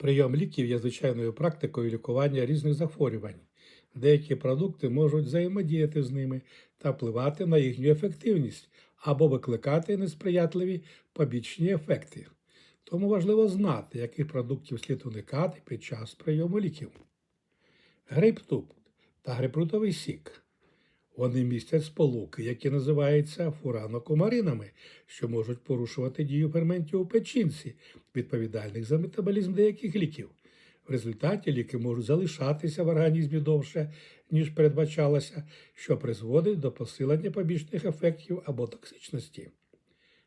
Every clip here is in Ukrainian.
Прийом ліків є звичайною практикою лікування різних захворювань. Деякі продукти можуть взаємодіяти з ними та впливати на їхню ефективність або викликати несприятливі побічні ефекти. Тому важливо знати, яких продуктів слід уникати під час прийому ліків. Грейптут та грейпфрутовий сік. Вони містять сполуки, які називаються фуранокумаринами, що можуть порушувати дію ферментів у печінці, відповідальних за метаболізм деяких ліків. В результаті ліки можуть залишатися в організмі довше, ніж передбачалося, що призводить до посилення побічних ефектів або токсичності.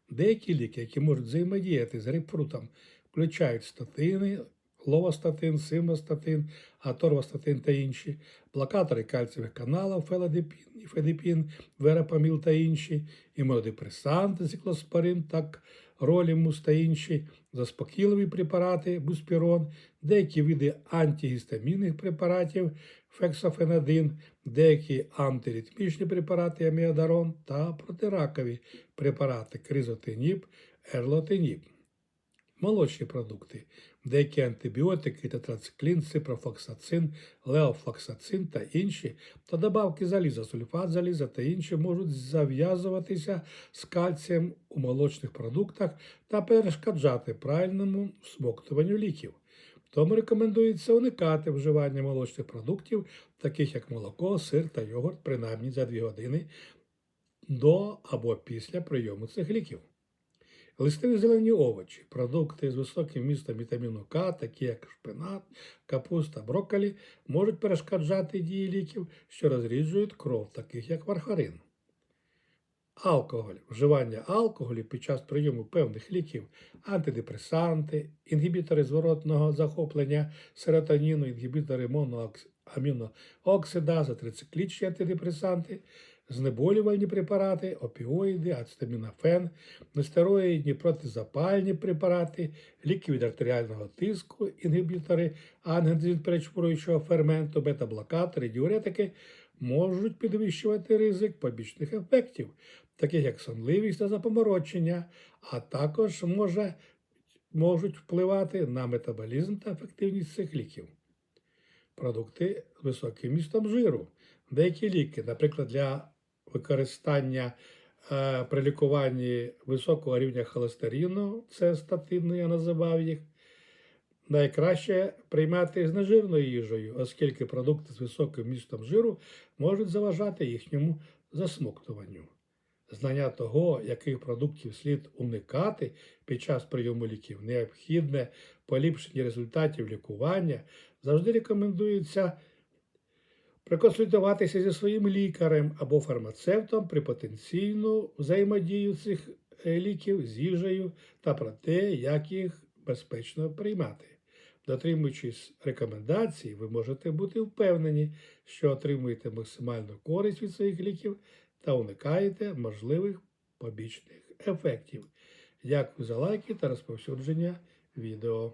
Деякі ліки, які можуть взаємодіяти з грейпфрутом, включають статини, ловостатин, симвастатин, аторвастатин та інші, блокатори кальцієвих каналів, фелодепін, федипін, верапаміл та інші, імунодепресанти, циклоспорин, так, ролімус та інші, заспокійливі препарати, буспірон, деякі види антигістамінних препаратів, фексофенадин, деякі антиритмічні препарати, аміадарон та протиракові препарати, кризотиніб, ерлотиніб. Молочні продукти, деякі антибіотики, тетрациклін, ципрофлоксацин, леофлоксацин та інші, та добавки заліза, сульфат заліза та інші можуть зав'язуватися з кальцієм у молочних продуктах та перешкоджати правильному всмоктуванню ліків. Тому рекомендується уникати вживання молочних продуктів, таких як молоко, сир та йогурт, принаймні за 2 години до або після прийому цих ліків. Листові зелені овочі, продукти з високим містом вітаміну К, такі як шпинат, капуста, брокколі, можуть перешкоджати дії ліків, що розріджують кров, таких як варфарин. Алкоголь. Вживання алкоголю під час прийому певних ліків, антидепресанти, інгібітори зворотного захоплення серотоніну, інгібітори моноамінооксидазу, трициклічні антидепресанти, знеболювальні препарати, опіоїди, ацетамінофен, нестероїдні протизапальні препарати, ліки від артеріального тиску, інгібітори ангіоперечпуруючого ферменту, бета-блокатори, діуретики можуть підвищувати ризик побічних ефектів, таких як сонливість та запоморочення, а також може, можуть впливати на метаболізм та ефективність цих ліків. Продукти з високим містом жиру. Деякі ліки, наприклад, для використання е, при лікуванні високого рівня холестерину, це статинно, я називав їх, найкраще приймати з нежирною їжею, оскільки продукти з високим містом жиру можуть заважати їхньому засмоктуванню. Знання того, яких продуктів слід уникати під час прийому ліків, необхідне поліпшення результатів лікування, завжди рекомендується проконсультуватися зі своїм лікарем або фармацевтом при потенційну взаємодію цих е, ліків з їжею та про те, як їх безпечно приймати. Дотримуючись рекомендацій, ви можете бути впевнені, що отримуєте максимальну користь від своїх ліків та уникаєте можливих побічних ефектів. Дякую за лайки та розповсюдження відео.